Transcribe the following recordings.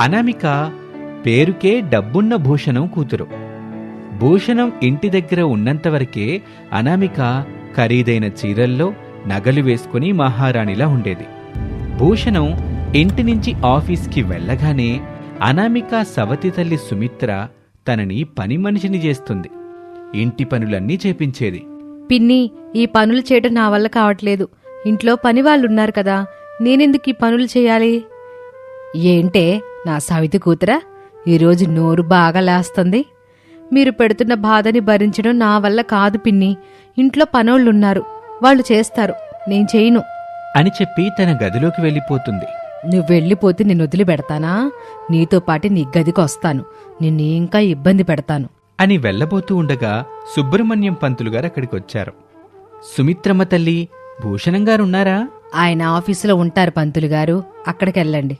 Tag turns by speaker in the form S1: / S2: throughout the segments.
S1: అనామిక పేరుకే డబ్బున్న భూషణం కూతురు. భూషణం ఇంటి దగ్గర ఉన్నంతవరకే అనామిక ఖరీదైన చీరల్లో నగలు వేసుకుని మహారాణిలా ఉండేది. భూషణం ఇంటి నుంచి ఆఫీస్కి వెళ్ళగానే అనామిక సవతి తల్లి సుమిత్ర తనని పని మనిషిని చేస్తుంది. ఇంటి పనులన్నీ చేపించేది.
S2: పిన్ని ఈ పనులు చేయడం నా వల్ల కావట్లేదు. ఇంట్లో పని వాళ్ళున్నారు కదా నేనెందుకు ఈ పనులు చేయాలి? ఏంటే నా సవితి కూతురా? ఈరోజు నోరు బాగా లేస్తుంది మీరు పెడుతున్న బాధని భరించడం నా వల్ల కాదు పిన్ని. ఇంట్లో పనోళ్ళున్నారు. వాళ్ళు చేస్తారు. నేను చేయను.
S1: అని చెప్పి తన గదిలోకి వెళ్ళిపోతుంది.
S2: నువ్వు వెళ్ళిపోతే నేను వదిలిపెడతానా నీతో పాటు నీ గదికి వస్తాను. నిన్ను ఇంకా ఇబ్బంది పెడతాను.
S1: అని వెళ్ళబోతూ ఉండగా సుబ్రహ్మణ్యం పంతులు గారు అక్కడికి వచ్చారు. సుమిత్రమ్మ తల్లి భూషణం గారు ఉన్నారా?
S2: ఆయన ఆఫీసులో ఉంటారు పంతులు గారు. అక్కడికి వెళ్ళండి.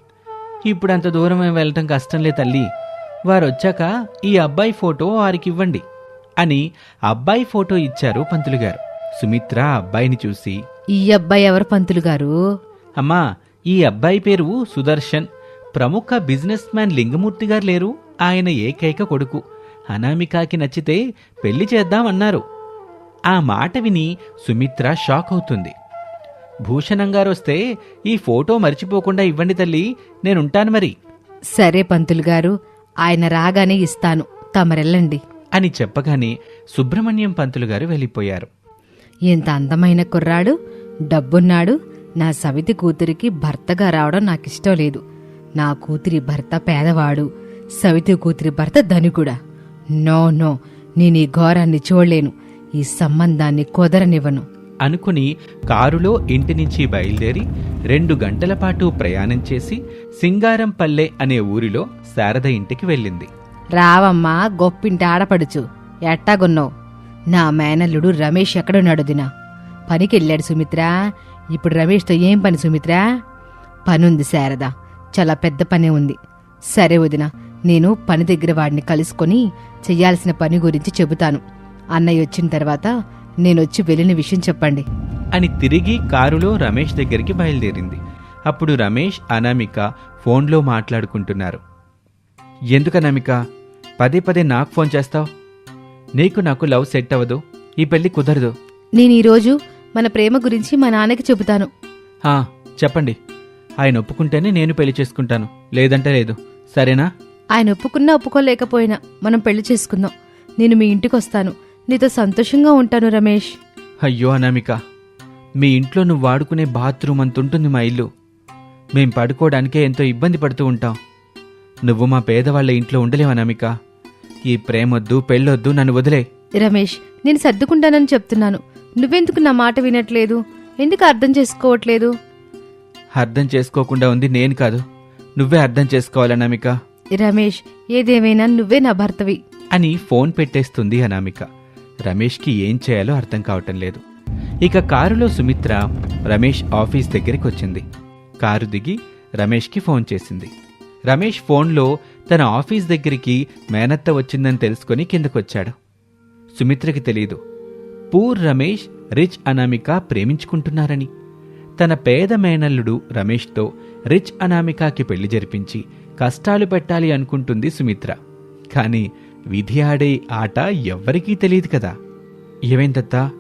S1: ఇప్పుడు అంత దూరం వెళ్ళటం కష్టంలే తల్లి. వారొచ్చాక ఈ అబ్బాయి ఫోటో వారికి ఇవ్వండి అని అబ్బాయి ఫోటో ఇచ్చారు పంతులు గారు సుమిత్ర అబ్బాయిని చూసి
S2: ఈ అబ్బాయి ఎవరు పంతులు గారు
S1: అమ్మా ఈ అబ్బాయి పేరు సుదర్శన్. ప్రముఖ బిజినెస్ మ్యాన్ లింగమూర్తి గారు లేరు ఆయన ఏకైక కొడుకు. అనామికాకి నచ్చితే పెళ్ళి చేద్దామన్నారు. ఆ మాట విని సుమిత్ర షాక్ అవుతుంది. భూషణం గారు వస్తే ఈ ఫోటో మర్చిపోకుండా ఇవ్వండి తల్లి నేనుంటాను మరి.
S2: సరే పంతులు గారు ఆయన రాగానే ఇస్తాను తమరెళ్ళండి.
S1: అని చెప్పగానే సుబ్రహ్మణ్యం పంతులు గారు వెళ్ళిపోయారు.
S2: ఎంత అందమైన కుర్రాడు డబ్బున్నాడు నా సవితి కూతురికి భర్తగా రావడం నాకిష్టం లేదు. నా కూతురి భర్త పేదవాడు సవితి కూతురి భర్త ధనికుడా. నో నో నేను ఈ ఘోరాన్ని చూడలేను ఈ సంబంధాన్ని కుదరనివ్వను.
S1: అనుకుని కారులో ఇంటి నుంచి బయలుదేరి రెండు గంటల పాటు ప్రయాణం చేసి సింగారంపల్లె అనే ఊరిలో శారద ఇంటికి వెళ్ళింది.
S2: రావమ్మా గొప్పింటి ఆడపడుచు ఎట్టాగున్నావు? నా మేనల్లుడు రమేష్ ఎక్కడున్నాడు దినా? పనికెళ్ళాడు సుమిత్ర. ఇప్పుడు రమేష్తో ఏం పని సుమిత్ర? పనుంది శారద. చాలా పెద్ద పనే ఉంది. సరే వదిన నేను పని దగ్గర వాడిని కలుసుకొని చెయ్యాల్సిన పని గురించి చెబుతాను. అన్నయ్య వచ్చిన తర్వాత నేనొచ్చి వెళ్ళిన విషయం చెప్పండి.
S1: అని తిరిగి కారులో రమేష్ దగ్గరికి బయలుదేరింది. అప్పుడు రమేష్ అనామిక ఫోన్లో మాట్లాడుకుంటున్నారు. ఎందుకు అనామిక? పదే పదే నాకు ఫోన్ చేస్తావు? నీకు నాకు లవ్ సెట్ అవ్వదు. ఈ పెళ్ళి కుదరదు.
S2: నేను ఈరోజు మన ప్రేమ గురించి మా నాన్నకి చెబుతాను.
S1: హా చెప్పండి. ఆయన ఒప్పుకుంటేనే నేను పెళ్ళి చేసుకుంటాను. లేదంటే లేదు. సరేనా?
S2: ఆయన ఒప్పుకున్నా ఒప్పుకోలేకపోయినా మనం పెళ్ళి చేసుకుందాం. నేను మీ ఇంటికి వస్తాను. నీతో సంతోషంగా ఉంటాను రమేష్.
S1: అయ్యో అనామిక. మీ ఇంట్లో నువ్వు వాడుకునే బాత్రూమ్ అంతుంటుంది మా ఇల్లు. మేం పడుకోవడానికే ఎంతో ఇబ్బంది పడుతూ ఉంటాం. నువ్వు మా పేదవాళ్ళ ఇంట్లో ఉండలేవు అనామిక. ఈ ప్రేమొద్దు పెళ్ళొద్దు నన్ను వదిలే.
S2: రమేష్ నేను సర్దుకుంటానని చెప్తున్నాను. నువ్వెందుకు నా మాట వినట్లేదు? ఎందుకు అర్థం చేసుకోవట్లేదు?
S1: అర్థం చేసుకోకుండా ఉంది నేను కాదు. నువ్వే అర్థం చేసుకోవాలి అనామిక.
S2: రమేష్ ఏదేమైనా నువ్వే నా భర్తవి.
S1: అని ఫోన్ పెట్టేస్తుంది అనామిక. రమేష్కి ఏం చేయాలో అర్థం కావటం లేదు. ఇక కారులో సుమిత్ర రమేష్ ఆఫీస్ దగ్గరికి వచ్చింది. కారు దిగి రమేష్కి ఫోన్ చేసింది. రమేష్ ఫోన్లో తన ఆఫీస్ దగ్గరికి మేనత్త వచ్చిందని తెలుసుకొని కిందకొచ్చాడు. సుమిత్రకి తెలియదు పూర్ రమేష్ రిచ్ అనామిక ప్రేమించుకుంటున్నారని. తన పేద మేనల్లుడు రమేష్తో రిచ్ అనామికాకి పెళ్ళి జరిపించి కష్టాలు పెట్టాలి అనుకుంటుంది సుమిత్ర. కానీ విధి ఆడే ఆట ఎవ్వరికీ తెలియదు కదా. ఏమైందత్తా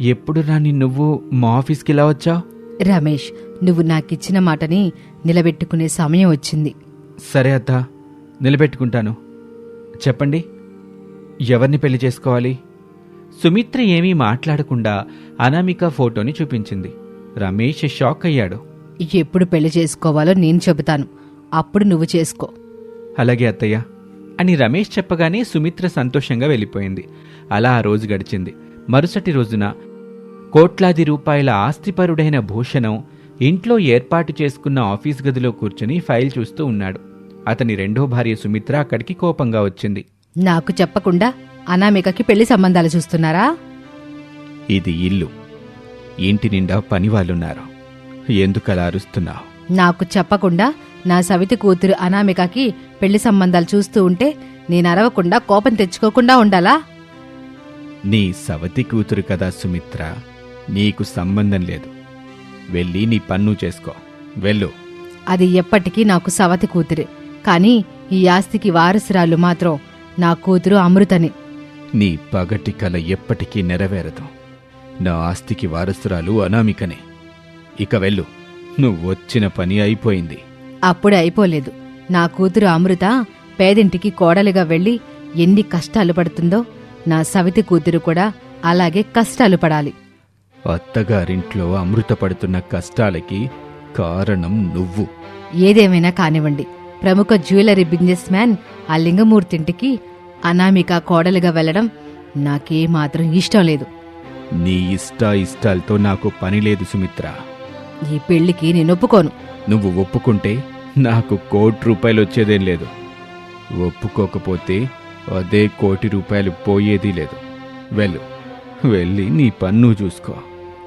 S1: ఎప్పుడు రాని నువ్వు మా ఆఫీస్కి ఇలా వచ్చావు?
S2: రమేష్ నువ్వు నాకిచ్చిన మాటని నిలబెట్టుకునే సమయం వచ్చింది.
S1: సరే అత్త నిలబెట్టుకుంటాను. చెప్పండి ఎవరిని పెళ్ళి చేసుకోవాలి? సుమిత్ర ఏమీ మాట్లాడకుండా అనామిక ఫోటోని చూపించింది. రమేష్ షాక్ అయ్యాడు.
S2: ఎప్పుడు పెళ్ళి చేసుకోవాలో నేను చెబుతాను. అప్పుడు నువ్వు చేసుకో.
S1: అలాగే అత్తయ్య. అని రమేష్ చెప్పగానే సుమిత్ర సంతోషంగా వెళ్ళిపోయింది. అలా ఆ రోజు గడిచింది. మరుసటి రోజున కోట్లాది రూపాయల ఆస్తిపరుడైన భూషణం ఇంట్లో ఏర్పాటు చేసుకున్న ఆఫీస్ గదిలో కూర్చుని ఫైల్ చూస్తూ ఉన్నాడు. అతని రెండో భార్య సుమిత్ర అక్కడికి కోపంగా వచ్చింది.
S2: నాకు చెప్పకుండా అనామికకి పెళ్ళి సంబంధాలు చూస్తున్నారా?
S1: ఇది ఇల్లు. ఇంటి నిండా పనివాళ్ళున్నారు. ఎందుకలా అరుస్తున్నావు?
S2: నాకు చెప్పకుండా నా సవితి కూతురు అనామికకి పెళ్ళి సంబంధాలు చూస్తూ ఉంటే నేను అరవకుండా కోపం తెచ్చుకోకుండా ఉండాలా?
S1: నీ సవతి కూతురు కదా సుమిత్ర నీకు సంబంధం లేదు. వెళ్ళి నీ పన్ను చేసుకో. వెళ్ళు.
S2: అది ఎప్పటికీ నాకు సవతి కూతురే. కానీ ఈ ఆస్తికి వారసురాలు మాత్రం నా కూతురు అమృతని.
S1: నీ పగటి కల ఎప్పటికీ నెరవేరదు. నా ఆస్తికి వారసురాలు అనామికనే. ఇక వెళ్ళు. నువ్వు వచ్చిన పని అయిపోయింది.
S2: అప్పుడే అయిపోలేదు. నా కూతురు అమృత పేదింటికి కోడలిగా వెళ్ళి ఎన్ని కష్టాలు పడుతుందో నా సవితి కూతురు కూడా అలాగే కష్టాలు పడాలి.
S1: అత్తగారింట్లో అమృత పడుతున్న కష్టాలకి కారణం నువ్వు.
S2: ఏదేమైనా కానివ్వండి. ప్రముఖ జ్యువెలరీ బిజినెస్ మ్యాన్ ఆ లింగమూర్తింటికి అనామిక కోడలుగా వెళ్ళడం నాకేమాత్రం ఇష్టం లేదు.
S1: నీ ఇష్ట ఇష్టాలతో నాకు పని లేదు సుమిత్ర.
S2: ఈ పెళ్ళికి నేను ఒప్పుకోను.
S1: నువ్వు ఒప్పుకుంటే నాకు కోటి రూపాయలు వచ్చేదేం లేదు. ఒప్పుకోకపోతే అదే కోటి రూపాయలు పోయేది లేదు. వెళ్ళు వెళ్ళి నీ పన్ను చూసుకో.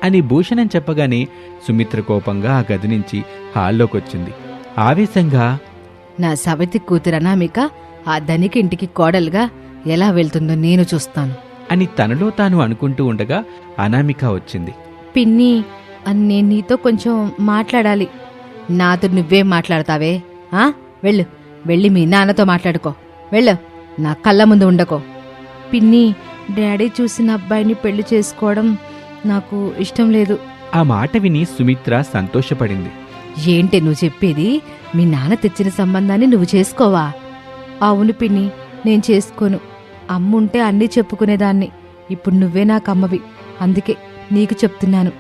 S1: అని భూషణం చెప్పగానే సుమిత్ర కోపంగా ఆ గది నుంచి హాల్లోకొచ్చింది. ఆవేశంగా
S2: నా సవతి కూతురు అనామిక ఆ ధనికింటికి కోడలుగా ఎలా వెళ్తుందో నేను చూస్తాను.
S1: అని తనలో తాను అనుకుంటూ ఉండగా అనామిక వచ్చింది.
S2: పిన్ని నేను నీతో కొంచెం మాట్లాడాలి. నాతో నువ్వే మాట్లాడతావే ఆ? వెళ్ళు వెళ్ళి మీ నాన్నతో మాట్లాడుకో. వెళ్ళు నా కళ్ళ ముందు ఉండకో. పిన్ని డాడీ చూసిన అబ్బాయిని పెళ్ళి చేసుకోవడం నాకు ఇష్టం లేదు.
S1: ఆ మాట విని సుమిత్ర సంతోషపడింది.
S2: ఏంటి నువ్వు చెప్పేది? మీ నాన్న తెచ్చిన సంబంధాన్ని నువ్వు చేసుకోవా? అవును పిన్ని నేను చేసుకోను. అమ్ముంటే అన్నీ చెప్పుకునేదాన్ని. ఇప్పుడు నువ్వే నాకు అమ్మవి. అందుకే నీకు చెప్తున్నాను.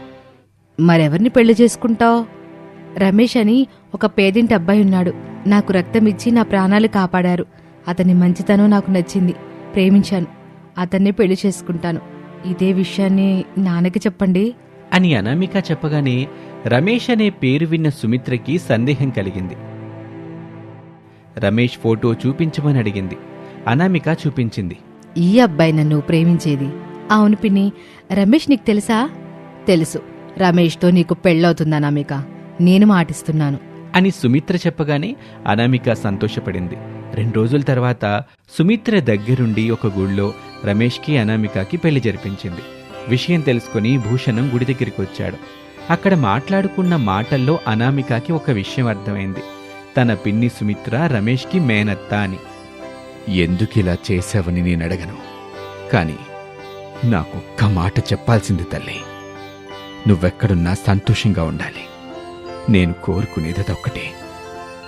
S2: మరెవరిని పెళ్ళి చేసుకుంటావు? రమేష్ అని ఒక పేదింటి అబ్బాయి ఉన్నాడు. నాకు రక్తం ఇచ్చి నా ప్రాణాలు కాపాడారు. అతని మంచితనం నాకు నచ్చింది. ప్రేమించాను. అతన్నే పెళ్ళి చేసుకుంటాను. ఇదే విషయాన్ని నాన్నకి చెప్పండి.
S1: అని అనామిక చెప్పగానే రమేష్ అనే పేరు విన్న సుమిత్రకి సందేహం కలిగింది. రమేష్ ఫోటో చూపించమని అడిగింది. అనామిక చూపించింది.
S2: ఈ అబ్బాయి నన్ను ప్రేమించేది. అవును పిన్ని రమేష్ నీకు తెలుసా? తెలుసు. రమేష్తో నీకు పెళ్ళవుతుందా అనామిక? నేను మాటిస్తున్నాను.
S1: అని సుమిత్ర చెప్పగానే అనామిక సంతోషపడింది. రెండు రోజుల తర్వాత సుమిత్ర దగ్గరుండి ఒక గుళ్ళో రమేష్కి అనామికకి పెళ్ళి జరిపించింది. విషయం తెలుసుకుని భూషణం గుడి దగ్గరికి వచ్చాడు. అక్కడ మాట్లాడుకున్న మాటల్లో అనామికకి ఒక విషయం అర్థమైంది. తన పిన్ని సుమిత్ర రమేష్కి మేనత్త అని. ఎందుకిలా చేశావని నేను అడగను కానీ నాకొక్క మాట చెప్పాల్సింది తల్లి. నువ్వెక్కడున్నా సంతోషంగా ఉండాలి. నేను కోరుకునేది అదొక్కటే.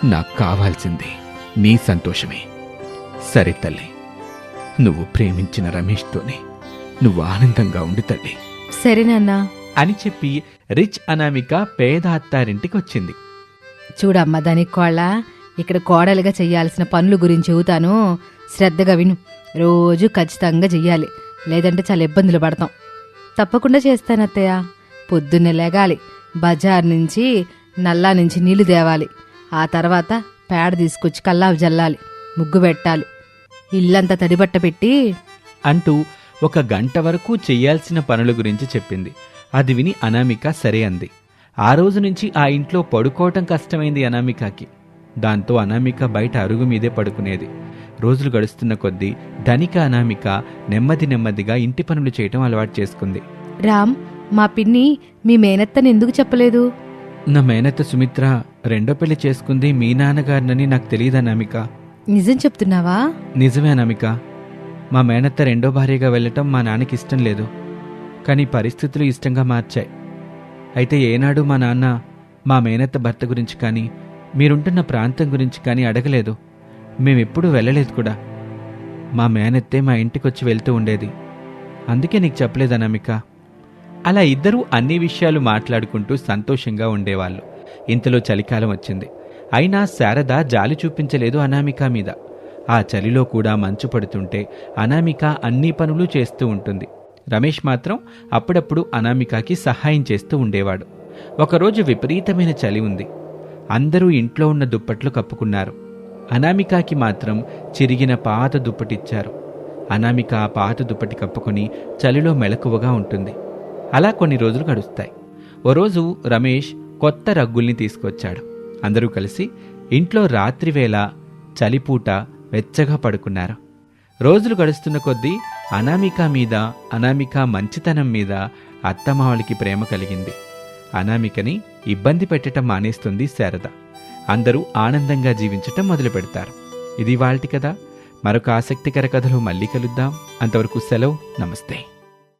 S1: నాకు కావాల్సింది నీ సంతోషమే. సరే తల్లి. నువ్వు ప్రేమించిన రమేష్తోనే నువ్వు ఆనందంగా ఉండి తల్లి.
S2: సరే నాన్న.
S1: అని చెప్పి రిచ్ అనామిక పేద అత్తారింటికి వచ్చింది.
S2: చూడమ్మా దాని కోళ్ళ ఇక్కడ కోడలుగా చెయ్యాల్సిన పనుల గురించి చెబుతాను. శ్రద్ధగా విను. రోజు ఖచ్చితంగా చెయ్యాలి. లేదంటే చాలా ఇబ్బందులు పడతాం. తప్పకుండా చేస్తాను అత్తయ్య పొద్దున్నే లేగాలి. బజార్ నుంచి నల్లా నుంచి నీళ్ళు తేవాలి. ఆ తర్వాత పేడ తీసుకొచ్చి కల్లాపు జల్లాలి. ముగ్గు పెట్టాలి. ఇల్లంతా తడిబట్ట పెట్టి
S1: అంటూ ఒక గంట వరకు చెయ్యాల్సిన పనుల గురించి చెప్పింది. అది విని అనామిక సరే అంది. ఆ రోజు నుంచి ఆ ఇంట్లో పడుకోవటం కష్టమైంది అనామికకి. దాంతో అనామిక బయట అరుగు మీదే పడుకునేది. రోజులు గడుస్తున్న కొద్దీ ధనిక అనామిక నెమ్మది నెమ్మదిగా ఇంటి పనులు చేయటం అలవాటు చేసుకుంది.
S2: రామ్ మా పిన్ని మీ మేనత్తని ఎందుకు చెప్పలేదు?
S1: నా మేనత్త సుమిత్ర రెండో పెళ్ళి చేసుకుంది మీ నాన్నగారినని నాకు తెలియదు అనామిక
S2: నిజం చెప్తున్నావా?
S1: నిజమే అనామిక మా మేనత్త రెండో భార్యగా వెళ్ళటం మా నాన్నకి ఇష్టం లేదు. కానీ పరిస్థితులు ఇష్టంగా మార్చాయి. అయితే ఏనాడు మా నాన్న మా మేనత్త భర్త గురించి కానీ మీరుంటున్న ప్రాంతం గురించి కానీ అడగలేదు. మేమెప్పుడూ వెళ్ళలేదు కూడా. మా మేనత్తే మా ఇంటికి వచ్చి వెళ్తూ ఉండేది. అందుకే నీకు చెప్పలేదు అనామిక అలా ఇద్దరూ అన్ని విషయాలు మాట్లాడుకుంటూ సంతోషంగా ఉండేవాళ్ళు. ఇంతలో చలికాలం వచ్చింది. అయినా శారద జాలి చూపించలేదు అనామిక మీద. ఆ చలిలో కూడా మంచు పడుతుంటే అనామిక అన్ని పనులు చేస్తూ ఉంటుంది. రమేష్ మాత్రం అప్పుడప్పుడు అనామికకి సహాయం చేస్తూ ఉండేవాడు. ఒకరోజు విపరీతమైన చలి ఉంది. అందరూ ఇంట్లో ఉన్న దుప్పట్లు కప్పుకున్నారు. అనామికకి మాత్రం చిరిగిన పాత దుప్పటిచ్చారు. అనామిక ఆ పాత దుప్పటి కప్పుకొని చలిలో మెలకువగా ఉంటుంది. అలా కొన్ని రోజులు గడుస్తాయి. ఓ రోజు రమేష్ కొత్త రగ్గుల్ని తీసుకొచ్చాడు. అందరూ కలిసి ఇంట్లో రాత్రివేళ చలిపూట వెచ్చగా పడుకున్నారు. రోజులు గడుస్తున్న కొద్దీ అనామిక మీద అనామిక మంచితనం మీద అత్తమావళికి ప్రేమ కలిగింది. అనామికని ఇబ్బంది పెట్టడం మానేస్తుంది శారద. అందరూ ఆనందంగా జీవించటం మొదలు పెడతారు ఇది వాళ్ళటి కథ. మరొక ఆసక్తికర కథలో మళ్ళీ కలుద్దాం. అంతవరకు సెలవు. నమస్తే.